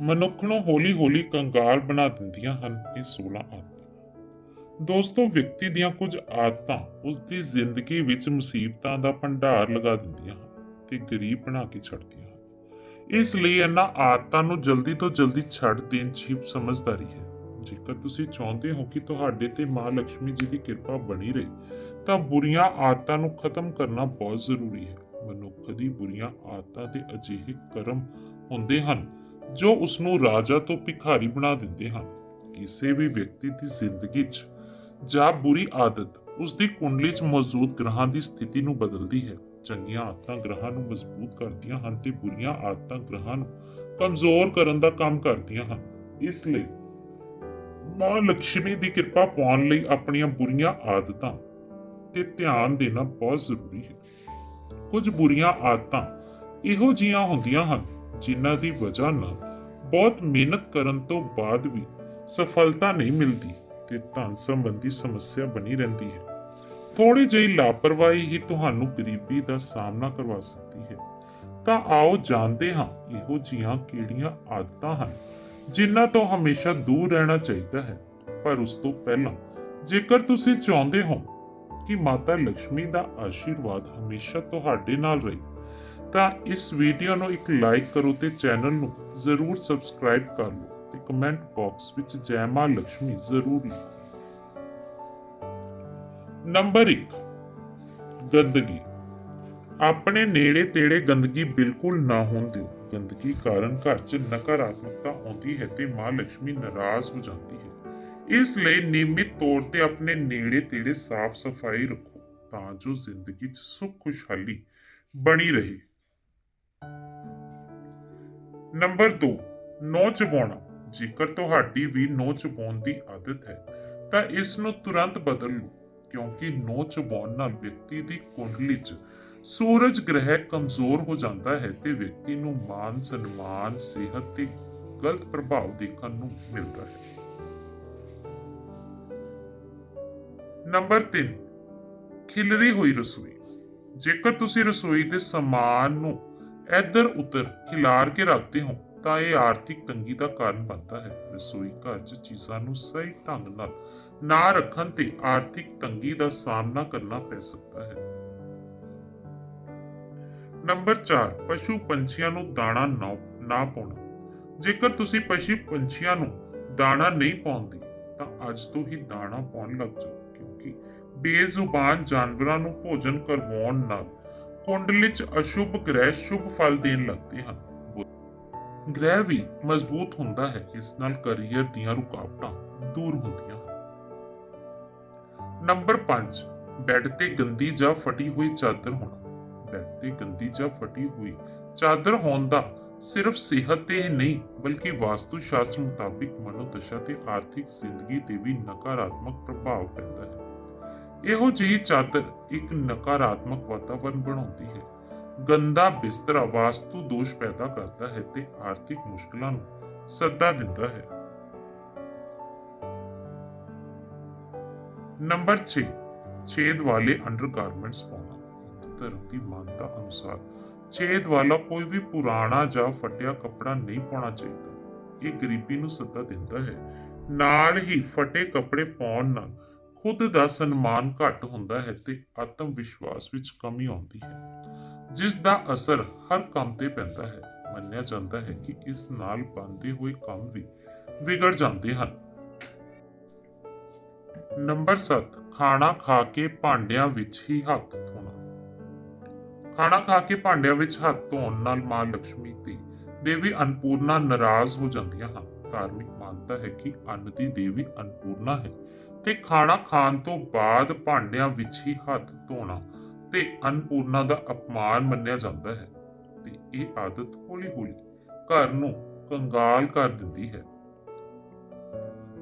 ਮਨੁੱਖ ਨੂੰ ਹੌਲੀ-ਹੌਲੀ ਕੰਗਾਲ ਬਣਾ ਦਿੰਦੀਆਂ ਹਨ ਇਹ 16 ਆਦਤਾਂ। ਦੋਸਤੋ, ਵਿਅਕਤੀ ਦੀਆਂ ਕੁਝ ਆਦਤਾਂ ਉਸ ਦੀ ਜ਼ਿੰਦਗੀ ਵਿੱਚ ਮੁਸੀਬਤਾਂ ਦਾ ਭੰਡਾਰ ਲਗਾ ਦਿੰਦੀਆਂ ਹਨ ਤੇ ਗਰੀਬ ਬਣਾ ਕੇ ਛੱਡਦੀਆਂ ਹਨ। ਇਸ ਲਈ ਇਹਨਾਂ ਆਦਤਾਂ ਨੂੰ ਜਲਦੀ ਤੋਂ ਜਲਦੀ ਛੱਡ ਦੇਣ 'ਚ ਸਮਝਦਾਰੀ ਹੈ। ਜੇਕਰ ਤੁਸੀਂ ਚਾਹੁੰਦੇ ਹੋ ਕਿ ਤੁਹਾਡੇ ਤੇ ਮਾਂ ਲక్ష్ਮੀ ਜੀ ਦੀ ਕਿਰਪਾ ਬਣੀ ਰਹੇ, ਤਾਂ ਬੁਰੀਆਂ ਆਦਤਾਂ ਨੂੰ ਖਤਮ ਕਰਨਾ ਬਹੁਤ ਜ਼ਰੂਰੀ ਹੈ। ਮਨੁੱਖ ਦੀ ਬੁਰੀਆਂ ਆਦਤਾਂ ਤੇ ਅਜਿਹੇ ਕਰਮ ਹੁੰਦੇ ਹਨ ਜੋ ਉਸ ਨੂੰ ਰਾਜਾ ਤੋਂ ਭਿਖਾਰੀ ਬਣਾ ਦਿੰਦੇ ਹਨ। ਕਿਸੇ ਵੀ ਵਿਅਕਤੀ ਦੀ ਜ਼ਿੰਦਗੀ 'ਚ ਜਾਂ ਬੁਰੀ ਆਦਤ ਉਸ ਦੀ ਕੁੰਡਲੀ 'ਚ ਮੌਜੂਦ ਗ੍ਰਹਾਂ ਦੀ ਸਥਿਤੀ ਨੂੰ ਬਦਲਦੀ ਹੈ। ਚੰਗੀਆਂ ਆਦਤਾਂ ਗ੍ਰਹਾਂ ਨੂੰ ਮਜ਼ਬੂਤ ਕਰਦੀਆਂ ਹਨ ਤੇ ਬੁਰੀਆਂ ਆਦਤਾਂ ਗ੍ਰਹਾਂ ਨੂੰ ਕਮਜ਼ੋਰ ਕਰਨ ਦਾ ਕੰਮ ਕਰਦੀਆਂ ਹਨ। ਇਸ ਲਈ ਮਾਂ ਲక్ష్ਮੀ ਦੀ ਕਿਰਪਾ ਪਾਉਣ ਲਈ ਆਪਣੀਆਂ ਬੁਰੀਆਂ ਆਦਤਾਂ ਤੇ ਧਿਆਨ ਦੇਣਾ ਬਹੁਤ ਜ਼ਰੂਰੀ ਹੈ। ਕੁਝ ਬੁਰੀਆਂ ਆਦਤਾਂ ਇਹੋ ਜੀਆਂ ਹੁੰਦੀਆਂ ਹਨ ਜਿਨ੍ਹਾਂ ਦੀ ਵਜ੍ਹਾ ਨਾਲ ਬਹੁਤ ਮਿਹਨਤ ਕਰਨ ਤੋਂ ਬਾਅਦ ਵੀ ਸਫਲਤਾ ਨਹੀਂ ਮਿਲਦੀ ਤੇ ਧਨ ਸੰਬੰਧੀ ਸਮੱਸਿਆ ਬਣੀ ਰਹਿੰਦੀ ਹੈ। ਥੋੜੀ ਜਿਹੀ ਲਾਪਰਵਾਹੀ ਹੀ ਤੁਹਾਨੂੰ ਗਰੀਬੀ ਦਾ ਸਾਹਮਣਾ ਕਰਵਾ ਸਕਦੀ ਹੈ। ਤਾਂ ਆਓ ਜਾਣਦੇ ਹਾਂ ਇਹੋ ਜੀਆਂ ਕਿਹੜੀਆਂ ਆਦਤਾਂ ਹਨ ਜਿਨ੍ਹਾਂ ਤੋਂ ਹਮੇਸ਼ਾ ਦੂਰ ਰਹਿਣਾ ਚਾਹੀਦਾ ਹੈ। ਪਰ ਉਸ ਤੋਂ ਪਹਿਲਾਂ ਜੇਕਰ ਤੁਸੀਂ ਚਾਹੁੰਦੇ ਹੋ ਕਿ ਮਾਤਾ ਲక్ష్ਮੀ ਦਾ ਆਸ਼ੀਰਵਾਦ ਹਮੇਸ਼ਾ ਤੁਹਾਡੇ ਨਾਲ ਰਹੇ ਤਾਂ ਇਸ ਵੀਡੀਓ ਨੂੰ ਇੱਕ ਲਾਈਕ ਕਰੋ ਤੇ ਚੈਨਲ ਨੂੰ ਜ਼ਰੂਰ ਸਬਸਕ੍ਰਾਈਬ ਕਰ ਲਓ ਤੇ ਕਮੈਂਟ ਬਾਕਸ ਵਿੱਚ ਜੈ ਮਾਂ ਲక్ష్ਮੀ ਜ਼ਰੂਰ ਲਿਖੋ। ਨੰਬਰ 1 ਗੰਦਗੀ। ਆਪਣੇ ਨੇੜੇ ਤੇੜੇ ਗੰਦਗੀ ਬਿਲਕੁਲ ਨਾ ਹੋਣ ਦਿਓ। ਗੰਦਗੀ ਕਾਰਨ ਘਰ 'ਚ ਨਕਾਰਾਤਮਕਤਾ ਆਉਂਦੀ ਹੈ ਤੇ ਮਾਂ ਲక్ష్ਮੀ ਨਾਰਾਜ਼ ਹੋ ਜਾਂਦੀ ਹੈ। ਇਸ ਲਈ ਨਿਯਮਿਤ ਤੌਰ ਤੇ ਆਪਣੇ ਨੇੜੇ ਤੇੜੇ ਸਾਫ਼ ਸਫ਼ਾਈ ਰੱਖੋ ਤਾਂ ਜੋ ਜ਼ਿੰਦਗੀ 'ਚ ਸੁੱਖ ਖੁਸ਼ਹਾਲੀ ਬਣੀ ਰਹੇ। ਨੰਬਰ 2 ਨੋ ਚਬਾਉਣਾ ਜੇਕਰ ਤੁਹਾਡੀ ਵੀ ਨੋ ਚਬਾਉਣ ਦੀ ਆਦਤ ਹੈ, ਤਾਂ ਇਸ ਨੂੰ ਤੁਰੰਤ ਬਦਲ ਲਓ, ਕਿਉਂਕਿ ਨੋ ਚਬਾਉਣ ਨਾਲ ਵਿਅਕਤੀ ਦੀ ਕੁੰਡਲੀ 'ਚ ਸੂਰਜ ਗ੍ਰਹਿ ਕਮਜ਼ੋਰ ਹੋ ਜਾਂਦਾ ਹੈ ਤੇ ਵਿਅਕਤੀ ਨੂੰ ਮਾਨ ਸਨਮਾਨ, ਸਿਹਤ ਤੇ ਗਲਤ ਪ੍ਰਭਾਵ ਦੇਖਣ ਨੂੰ ਮਿਲਦਾ ਹੈ। ਨੰਬਰ 3 ਖਿਲਰੀ ਹੋਈ ਰਸੋਈ। ਜੇਕਰ ਤੁਸੀਂ ਰਸੋਈ ਦੇ ਸਮਾਨ ਨੂੰ ਇੱਧਰ ਉੱਧਰ ਖਿਲਾਰ ਕੇ ਰੱਖਦੇ ਹੋ, ਤਾਂ ਇਹ ਆਰਥਿਕ ਤੰਗੀ ਦਾ ਕਾਰਨ ਬਣਦਾ ਹੈ। ਰਸੋਈ ਘਰ 'ਚ ਚੀਜ਼ਾਂ ਨੂੰ ਸਹੀ ਢੰਗ ਨਾਲ ਨਾ ਰੱਖਣ ਤੇ ਆਰਥਿਕ ਤੰਗੀ ਦਾ ਸਾਹਮਣਾ ਕਰਨਾ ਪੈ ਸਕਦਾ ਹੈ। ਨੰਬਰ 4 ਪਸ਼ੂ ਪੰਛੀਆਂ ਨੂੰ ਦਾਣਾ ਨਾ ਪਾਉਣਾ। ਜੇਕਰ ਤੁਸੀਂ ਪਸ਼ੂ ਪੰਛੀਆਂ ਨੂੰ ਦਾਣਾ ਨਹੀਂ ਪਾਉਂਦੇ, ਤਾਂ ਅੱਜ ਤੋਂ ਹੀ ਦਾਣਾ ਪਾਉਣ ਲੱਗ ਜਾਓ, ਕਿਉਂਕਿ ਬੇਜ਼ੁਬਾਨ ਜਾਨਵਰਾਂ ਨੂੰ ਭੋਜਨ ਕਰਵਾਉਣ ਨਾਲ ਕੁੰਡਲੀ 'ਚ ਅਸ਼ੁਭ ਗ੍ਰਹਿ ਸ਼ੁਭ ਫਲ ਦੇਣ ਲੱਗਦੇ ਹਨ। ਗ੍ਰਹਿ ਵੀ ਮਜ਼ਬੂਤ ਹੁੰਦਾ ਹੈ, ਇਸ ਨਾਲ ਕੈਰੀਅਰ ਦੀਆਂ ਰੁਕਾਵਟਾਂ ਦੂਰ ਹੁੰਦੀਆਂ ਹਨ। ਨੰਬਰ 5 ਬੈੱਡ ਤੇ ਗੰਦੀ ਜਾਂ ਫਟੀ ਹੋਈ ਚਾਦਰ ਹੋਣਾ। ਬੈੱਡ ਤੇ ਗੰਦੀ ਜਾਂ ਫਟੀ ਹੋਈ ਚਾਦਰ ਹੋਣ ਦਾ ਸਿਰਫ ਸਿਹਤ ਤੇ ਹੀ ਨਹੀਂ, ਬਲਕਿ ਵਾਸਤੂ ਸ਼ਾਸਤਰ ਮੁਤਾਬਿਕ ਮਨੋਦਸ਼ਾ ਤੇ ਆਰਥਿਕ ਜ਼ਿੰਦਗੀ ਤੇ ਵੀ ਨਕਾਰਾਤਮਕ ਪ੍ਰਭਾਵ ਪੈਂਦਾ ਹੈ। ਇਹੋ ਜਿਹੀ ਚਾਦਰ ਇੱਕ ਨਕਾਰਾਤਮਕ ਵਾਤਾਵਰਣ ਬਣਾਉਂਦੀ ਹੈ। ਗੰਦਾ ਬਿਸਤਰਾ ਵਾਸਤੂ ਦੋਸ਼ ਪੈਦਾ ਕਰਦਾ ਹੈ ਤੇ ਆਰਥਿਕ ਮੁਸ਼ਕਲਾਂ ਨੂੰ ਸੱਦਾ ਦਿੰਦਾ ਹੈ। ਨੰਬਰ 6 ਛੇਦ ਵਾਲੇ ਅੰਡਰਗਾਰਮੈਂਟਸ ਪਾਉਣਾ। ਧਰਮ ਦੀ ਮਾਨਤਾ ਅਨੁਸਾਰ ਛੇਦ ਵਾਲਾ ਕੋਈ ਵੀ ਪੁਰਾਣਾ ਜਾਂ ਫਟਿਆ ਕੱਪੜਾ ਨਹੀਂ ਪਾਉਣਾ ਚਾਹੀਦਾ। ਇਹ ਗਰੀਬੀ ਨੂੰ ਸੱਦਾ ਦਿੰਦਾ ਹੈ। ਨਾਲ ਹੀ ਫਟੇ ਕੱਪੜੇ ਪਾਉਣ ਨਾਲ ਖੁਦ ਦਾ ਸਨਮਾਨ ਘੱਟ ਹੁੰਦਾ ਹੈ ਤੇ ਆਤਮ ਵਿਸ਼ਵਾਸ ਵਿੱਚ ਕਮੀ ਆਉਂਦੀ ਹੈ, ਜਿਸ ਦਾ ਅਸਰ ਹਰ ਕੰਮ ਤੇ ਪੈਂਦਾ ਹੈ। ਮੰਨਿਆ ਜਾਂਦਾ ਹੈ ਕਿ ਇਸ ਨਾਲ ਬੰਦੇ ਹੋਏ ਕੰਮ ਵੀ ਵਿਗੜ ਜਾਂਦੇ ਹਨ। ਨੰਬਰ 7 ਖਾਣਾ ਖਾ ਕੇ ਭਾਂਡਿਆਂ ਵਿੱਚ ਹੀ ਹੱਥ ਧੋਣਾ। ਖਾਣਾ ਖਾ ਕੇ ਭਾਂਡਿਆਂ ਵਿੱਚ ਹੱਥ ਧੋਣ ਨਾਲ ਮਾਂ ਲక్ష్ਮੀ ਤੇ ਦੇਵੀ ਅਨਪੂਰਨਾ ਨਾਰਾਜ਼ ਹੋ ਜਾਂਦੀਆਂ ਹਨ। ਧਾਰਮਿਕ ਮਾਨਤਾ ਹੈ ਕਿ ਅੰਨ ਦੀ ਦੇਵੀ ਅਨਪੂਰਨਾ ਹੈ। ਤੇ ਖਾਣਾ ਖਾਣ ਤੋਂ ਬਾਅਦ ਭਾਂਡਿਆਂ ਵਿੱਚ ਹੀ ਹੱਥ ਧੋਣਾ ਤੇ ਅਨਪੂਰਨਾ ਦਾ ਅਪਮਾਨ ਮੰਨਿਆ ਜਾਂਦਾ ਹੈ। ਤੇ ਇਹ ਆਦਤ ਹੌਲੀ-ਹੌਲੀ ਘਰ ਨੂੰ ਕੰਗਾਲ ਕਰ ਦਿੰਦੀ ਹੈ।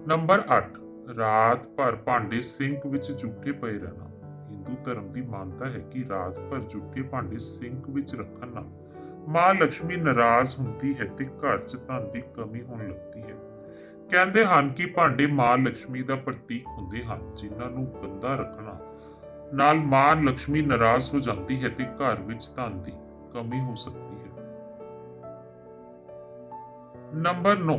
ਨੰਬਰ 8 ਰਾਤ ਭਰ ਭਾਂਡੇ ਸਿੰਕ ਵਿੱਚ ਝੁੱਕੇ ਪਏ ਰਹਿਣਾ। ਹਿੰਦੂ ਧਰਮ ਦੀ ਮਾਨਤਾ ਹੈ ਕਿ ਰਾਤ ਭਰ ਝੁੱਕੇ ਭਾਂਡੇ ਸਿੰਕ ਵਿੱਚ ਰੱਖਣ ਨਾਲ ਮਾਂ ਲక్ష్ਮੀ ਨਾਰਾਜ਼ ਹੁੰਦੀ ਹੈ ਤੇ ਘਰ 'ਚ ਧਨ ਦੀ ਕਮੀ ਹੋਣ ਲੱਗਦੀ ਹੈ। ਕਹਿੰਦੇ ਹਨ ਕਿ ਭਾਂਡੇ ਮਾਂ ਲక్ష్ਮੀ ਦਾ ਪ੍ਰਤੀਕ ਹੁੰਦੇ ਹਨ, ਜਿਨ੍ਹਾਂ ਨੂੰ ਗੰਦਾ ਰੱਖਣਾ ਨਾਲ ਮਾਂ ਲక్ష్ਮੀ ਨਾਰਾਜ਼ ਹੋ ਜਾਂਦੀ ਹੈ ਤੇ ਘਰ ਵਿੱਚ ਧਨ ਦੀ ਕਮੀ ਹੋ ਸਕਦੀ ਹੈ। ਨੰਬਰ 9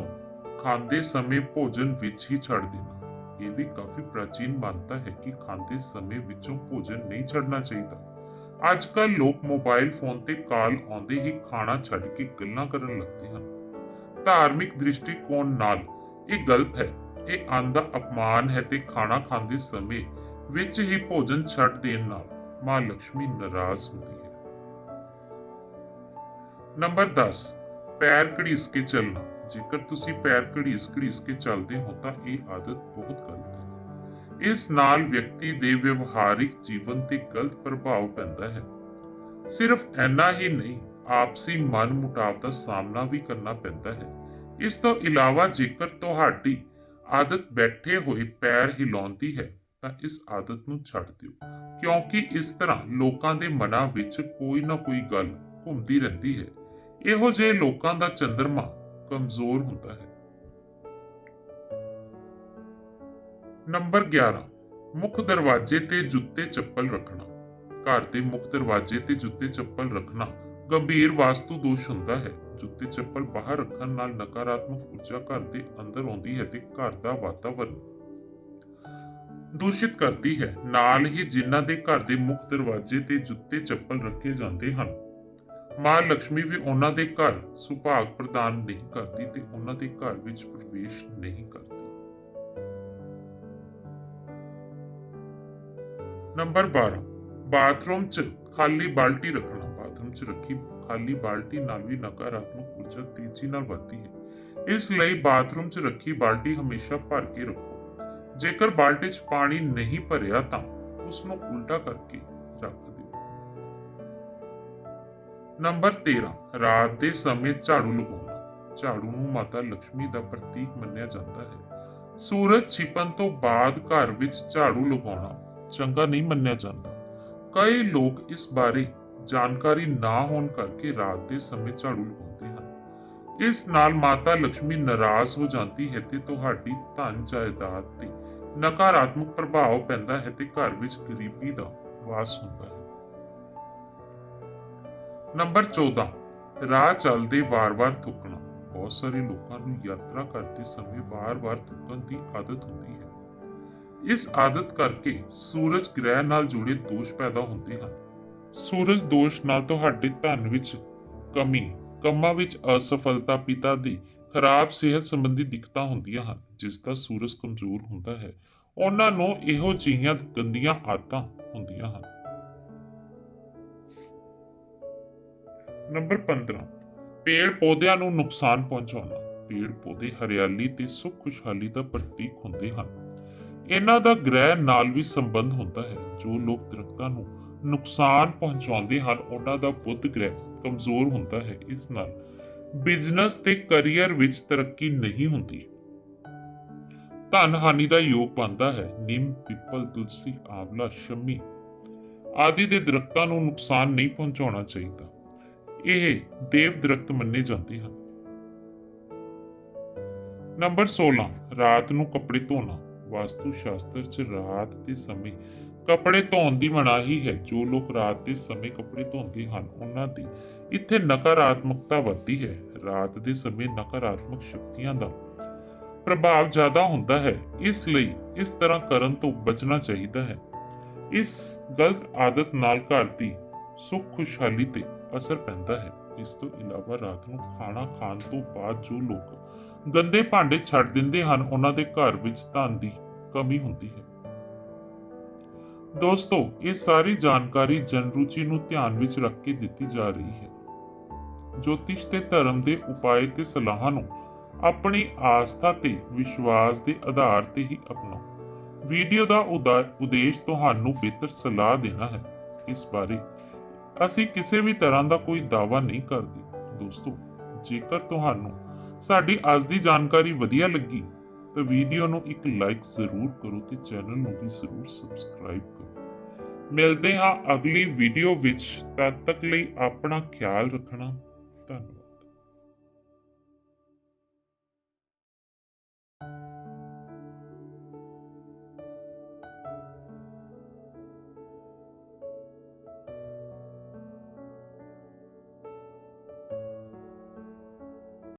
ਖਾਂਦੇ ਸਮੇਂ ਭੋਜਨ ਵਿੱਚ ਹੀ ਛੱਡ ਦੇਣਾ। ਇਹ ਵੀ ਕਾਫੀ ਪ੍ਰਾਚੀਨ ਮੰਨਤਾ ਹੈ ਕਿ ਖਾਂਦੇ ਸਮੇਂ ਵਿੱਚੋਂ ਭੋਜਨ ਨਹੀਂ ਛੱਡਣਾ ਚਾਹੀਦਾ। ਅੱਜ ਕੱਲ ਲੋਕ ਮੋਬਾਈਲ ਫੋਨ ਤੇ ਕਾਲ ਆਉਂਦੇ ਹੀ ਖਾਣਾ ਛੱਡ ਕੇ ਗੱਲਾਂ ਕਰਨ ਲੱਗਦੇ ਹਨ। ਧਾਰਮਿਕ ਦ੍ਰਿਸ਼ਟੀਕੋਣ ਨਾਲ ਇਹ ਗਲਤ ਹੈ। ਇਹ ਅੰਨ ਦਾ ਅਪਮਾਨ ਹੈ ਤੇ ਖਾਣਾ ਖਾਂਦੇ ਸਮੇਂ ਵਿੱਚ ਹੀ ਭੋਜਨ ਛੱਡ ਦੇਣ ਨਾਲ ਮਾਂ ਲక్ష్ਮੀ ਨਾਰਾਜ਼ ਹੁੰਦੀ ਹੈ। ਨੰਬਰ 10 ਪੈਰ ਘੜੀਸ ਕੇ ਚੱਲਣਾ। ਜੇਕਰ ਤੁਸੀਂ ਪੈਰ ਘੜੀਸ ਘੜੀਸ ਕੇ ਚੱਲਦੇ ਹੋ ਤਾਂ ਇਹ ਆਦਤ ਬਹੁਤ ਗਲਤ ਹੈ। ਇਸ ਨਾਲ ਵਿਅਕਤੀ ਦੇ ਵਿਵਹਾਰਿਕ ਜੀਵਨ ਤੇ ਗਲਤ ਪ੍ਰਭਾਵ ਪੈਂਦਾ ਹੈ। ਸਿਰਫ ਇੰਨਾ ਹੀ ਨਹੀਂ, ਆਪਸੀ ਮਨ ਮੁਟਾਵ ਦਾ ਸਾਹਮਣਾ ਵੀ ਕਰਨਾ ਪੈਂਦਾ ਹੈ। ਇਸ ਤੋਂ ਇਲਾਵਾ ਜੇਕਰ ਤੁਹਾਡੀ ਆਦਤ ਬੈਠੇ ਹੋਏ ਪੈਰ ਹਿਲਾਉਂਦੀ ਹੈ, ਤਾਂ ਇਸ ਆਦਤ ਨੂੰ ਛੱਡ ਦਿਓ। ਕਿਉਂਕਿ ਇਸ ਤਰ੍ਹਾਂ ਲੋਕਾਂ ਦੇ ਮਨਾਂ ਵਿੱਚ ਕੋਈ ਨਾ ਕੋਈ ਗੱਲ ਘੁੰਮਦੀ ਰਹਿੰਦੀ ਹੈ। ਇਹੋ ਜਿਹੇ ਲੋਕਾਂ ਦਾ ਚੰਦਰਮਾ ਕਮਜ਼ੋਰ ਹੁੰਦਾ ਹੈ। ਨੰਬਰ 11 ਮੁੱਖ ਦਰਵਾਜ਼ੇ ਤੇ ਜੁੱਤੇ ਚੱਪਲ ਰੱਖਣਾ। ਘਰ ਦੇ ਮੁੱਖ ਦਰਵਾਜ਼ੇ ਤੇ ਜੁੱਤੇ ਚੱਪਲ ਰੱਖਣਾ ਗੰਭੀਰ ਵਾਸਤੂ ਦੋਸ਼ ਹੁੰਦਾ ਹੈ। ਜੁੱਤੇ ਚੱਪਲ ਬਾਹਰ ਰੱਖਣ ਨਾਲ ਨਕਾਰਾਤਮਕ ਊਰਜਾ ਘਰ ਦੇ ਅੰਦਰ ਆਉਂਦੀ ਹੈ ਤੇ ਘਰ ਦਾ ਵਾਤਾਵਰਣ ਦੂਸ਼ਿਤ ਕਰਦੀ ਹੈ। ਨਾਲ ਹੀ ਜਿਨ੍ਹਾਂ ਦੇ ਘਰ ਦੇ ਮੁੱਖ ਦਰਵਾਜ਼ੇ ਤੇ ਜੁੱਤੇ ਚੱਪਲ ਰੱਖੇ ਜਾਂਦੇ ਹਨ। ਮਾਂ ਲక్ష్ਮੀ ਵੀ ਉਹਨਾਂ ਦੇ ਘਰ ਸੁਭਾਗ ਪ੍ਰਦਾਨ ਨਹੀਂ ਕਰਦੀ ਤੇ ਉਹਨਾਂ ਦੇ ਘਰ ਵਿੱਚ ਪ੍ਰਵੇਸ਼ ਨਹੀਂ ਕਰਦੀ। ਨੰਬਰ 12 ਬਾਥਰੂਮ 'ਚ ਖਾਲੀ ਬਾਲਟੀ ਰੱਖਣਾ। ਬਾਥਰੂਮ 'ਚ ਰੱਖੀ ਖਾਲੀ ਬਾਲਟੀ ਨਾਲ ਵੀ ਨਕਾਰਾਤਮਕ ਊਰਜਾ ਤੇਜ਼ੀ ਨਾਲ ਵੱਧਦੀ ਹੈ। ਇਸ ਲਈ ਬਾਥਰੂਮ 'ਚ ਰੱਖੀ ਬਾਲਟੀ ਹਮੇਸ਼ਾ ਭਰ ਕੇ ਰੱਖੋ। ਜੇਕਰ ਬਾਲਟੀ 'ਚ ਪਾਣੀ ਨਹੀਂ ਭਰਿਆ ਤਾਂ ਉਸ ਨੂੰ ਉਲਟਾ ਕਰਕੇ ਰੱਖ ਦਿਓ। ਨੰਬਰ 13 ਰਾਤ ਦੇ ਸਮੇਂ ਝਾੜੂ ਲਗਾਉਣਾ। ਝਾੜੂ ਨੂੰ ਮਾਤਾ ਲక్ష్ਮੀ ਦਾ ਪ੍ਰਤੀਕ ਮੰਨਿਆ ਜਾਂਦਾ ਹੈ। ਸੂਰਜ ਛਿਪਣ ਤੋਂ ਬਾਅਦ ਘਰ ਵਿੱਚ ਝਾੜੂ ਲਗਾਉਣਾ ਚੰਗਾ ਨਹੀਂ ਮੰਨਿਆ ਜਾਂਦਾ। ਕਈ ਲੋਕ ਇਸ ਬਾਰੇ ਜਾਣਕਾਰੀ ਨਾ ਹੋਣ ਕਰਕੇ ਰਾਤ ਦੇ ਸਮੇਂ ਝਾੜੂ ਲਗਾਉਂਦੇ ਹਨ। ਇਸ ਨਾਲ ਮਾਤਾ ਲక్ష్ਮੀ ਨਾਰਾਜ਼ ਹੋ ਜਾਂਦੀ ਹੈ ਤੇ ਤੁਹਾਡੀ ਧਨ ਜਾਇਦਾਦ ਤੇ ਨਕਾਰਾਤਮਕ ਪ੍ਰਭਾਵ ਪੈਂਦਾ ਹੈ ਤੇ ਘਰ ਵਿੱਚ ਗਰੀਬੀ ਦਾ ਵਾਸ ਹੁੰਦਾ ਹੈ। ਨੰਬਰ 14 ਰਾਹ ਚੱਲਦੇ ਵਾਰ-ਵਾਰ ਥੁੱਕਣਾ। ਬਹੁਤ ਸਾਰੇ ਲੋਕਾਂ ਨੂੰ ਯਾਤਰਾ ਕਰਦੇ ਸਮੇਂ ਵਾਰ-ਵਾਰ ਥੁੱਕਣ ਦੀ ਆਦਤ ਹੁੰਦੀ ਹੈ। ਇਸ ਆਦਤ ਕਰਕੇ ਸੂਰਜ ਗ੍ਰਹਿ ਨਾਲ ਜੁੜੇ ਦੋਸ਼ ਪੈਦਾ ਹੁੰਦੇ ਹਨ। ਸੂਰਜ ਦੋਸ਼ ਨਾਲ ਤੁਹਾਡੇ ਧਨ ਵਿੱਚ ਕਮੀ, ਕੰਮਾਂ ਵਿੱਚ ਅਸਫਲਤਾ ਪਿਤਾ ਦੀ ਖਰਾਬ ਸਿਹਤ ਸੰਬੰਧੀ ਦਿੱਕਤਾਂ ਹੁੰਦੀਆਂ ਹਨ, ਜਿਸ ਦਾ ਸੂਰਜ ਕਮਜ਼ੋਰ ਹੁੰਦਾ ਹੈ। ਉਹਨਾਂ ਨੂੰ ਇਹੋ ਜਿਹੀਆਂ ਗੰਦੀਆਂ ਆਦਤਾਂ ਹੁੰਦੀਆਂ ਹਨ। ਨੰਬਰ 15 ਪੇੜ ਪੌਦਿਆਂ ਨੂੰ ਨੁਕਸਾਨ ਪਹੁੰਚਾਉਣਾ। ਪੇੜ ਪੌਦੇ ਹਰਿਆਲੀ ਤੇ ਸੁੱਖ ਖੁਸ਼ਹਾਲੀ ਦਾ ਪ੍ਰਤੀਕ ਹੁੰਦੇ ਹਨ। ਇਹਨਾਂ ਦਾ ਗ੍ਰਹਿ ਨਾਲ ਵੀ ਸੰਬੰਧ ਹੁੰਦਾ ਹੈ, ਜੋ ਲੋਕ ਦਰਖਤਾਂ ਨੂੰ ਨੁਕਸਾਨ ਪਹੁੰਚਾਉਂਦੇ ਹਨ, ਉਹਨਾਂ ਦਾ ਬੁੱਧ ਗ੍ਰਹਿ ਕਮਜ਼ੋਰ ਹੁੰਦਾ ਹੈ, ਇਸ ਨਾਲ ਬਿਜ਼ਨਸ ਤੇ ਕੈਰੀਅਰ ਵਿੱਚ ਤਰੱਕੀ ਨਹੀਂ ਹੁੰਦੀ। ਧਨ ਹਾਨੀ ਦਾ ਯੋਗ ਬਣਦਾ ਹੈ, ਨਿੰਮ, ਪਿੱਪਲ, ਤੁਲਸੀ, ਆਂਵਲਾ, ਸ਼ਮੀ ਆਦਿ ਦੇ ਦਰਖਤਾਂ ਨੂੰ ਨੁਕਸਾਨ ਨਹੀਂ ਪਹੁੰਚਾਉਣਾ ਚਾਹੀਦਾ। ਇਹ ਦੇਵ ਦਰਖਤ ਮੰਨੇ ਜਾਂਦੇ ਹਨ। ਨੰਬਰ 16 ਰਾਤ ਨੂੰ ਕੱਪੜੇ ਧੋਣਾ ਵਾਸਤੂ ਸ਼ਾਸਤਰ 'ਚ ਰਾਤ ਦੇ ਸਮੇਂ ਕੱਪੜੇ ਧੋਣ ਦੀ ਮਨਾਹੀ ਹੈ। ਜੋ ਲੋਕ ਰਾਤ ਦੇ ਸਮੇਂ ਕੱਪੜੇ ਧੋਂਦੇ ਹਨ, ਉਹਨਾਂ ਦੀ ਇੱਥੇ ਨਕਾਰਾਤਮਕਤਾ ਵੱਧਦੀ ਹੈ। ਰਾਤ ਦੇ ਸਮੇਂ ਨਕਾਰਾਤਮਕ ਸ਼ਕਤੀਆਂ ਦਾ ਪ੍ਰਭਾਵ ਜ਼ਿਆਦਾ ਹੁੰਦਾ ਹੈ। ਇਸ ਲਈ ਇਸ ਤਰ੍ਹਾਂ ਕਰਨ ਤੋਂ ਬਚਣਾ ਚਾਹੀਦਾ ਹੈ। ਇਸ ਗਲਤ ਆਦਤ ਨਾਲ ਘਰ ਦੀ ਸੁੱਖ ਖੁਸ਼ਹਾਲੀ ਤੇ ਅਸਰ ਪੈਂਦਾ ਹੈ। ਇਸ ਤੋਂ ਇਲਾਵਾ ਰਾਤ ਨੂੰ ਖਾਣਾ ਖਾਣ ਤੋਂ ਬਾਅਦ ਜੋ ਲੋਕ ਗੰਦੇ ਭਾਂਡੇ ਛੱਡ ਦਿੰਦੇ ਹਨ, ਉਹਨਾਂ ਦੇ ਘਰ ਵਿੱਚ ਧਨ ਦੀ ਕਮੀ ਹੁੰਦੀ ਹੈ। ਦੋਸਤੋ, ਇਹ ਸਾਰੀ ਜਾਣਕਾਰੀ ਜਨਰੂਚੀ ਨੂੰ ਧਿਆਨ ਵਿੱਚ ਰੱਖ ਕੇ ਦਿੱਤੀ ਜਾ ਰਹੀ ਹੈ। ਜੋਤਿਸ਼ ਤੇ ਧਰਮ ਦੇ ਉਪਾਏ ਤੇ ਸਲਾਹਾਂ ਨੂੰ ਆਪਣੀ ਆਸਥਾ ਤੇ ਵਿਸ਼ਵਾਸ ਦੇ ਆਧਾਰ ਤੇ ਹੀ ਅਪਣਾਓ। ਵੀਡੀਓ ਦਾ ਉਦਾ- ਉਦੇਸ਼ ਤੁਹਾਨੂੰ ਬਿਹਤਰ ਸਲਾਹ ਦੇਣਾ ਹੈ ਇਸ ਬਾਰੇ। ਅਸੀਂ ਕਿਸੇ ਵੀ ਤਰ੍ਹਾਂ ਦਾ ਕੋਈ ਦਾਅਵਾ ਨਹੀਂ ਕਰਦੇ। ਦੋਸਤੋ, ਜੇਕਰ ਤੁਹਾਨੂੰ ਸਾਡੀ ਅੱਜ ਦੀ ਜਾਣਕਾਰੀ ਵਧੀਆ ਲੱਗੀ ਤਾਂ ਵੀਡੀਓ ਨੂੰ ਇੱਕ ਲਾਈਕ ਜ਼ਰੂਰ ਕਰੋ ਤੇ ਚੈਨਲ ਨੂੰ ਵੀ ਜ਼ਰੂਰ ਸਬਸਕ੍ਰਾਈਬ ਕਰੋ। ਮਿਲਦੇ ਹਾਂ ਅਗਲੀ ਵੀਡੀਓ ਵਿੱਚ। ਤਦ ਤੱਕ ਲਈ ਆਪਣਾ ਖਿਆਲ ਰੱਖਣਾ। ਧੰਨਵਾਦ।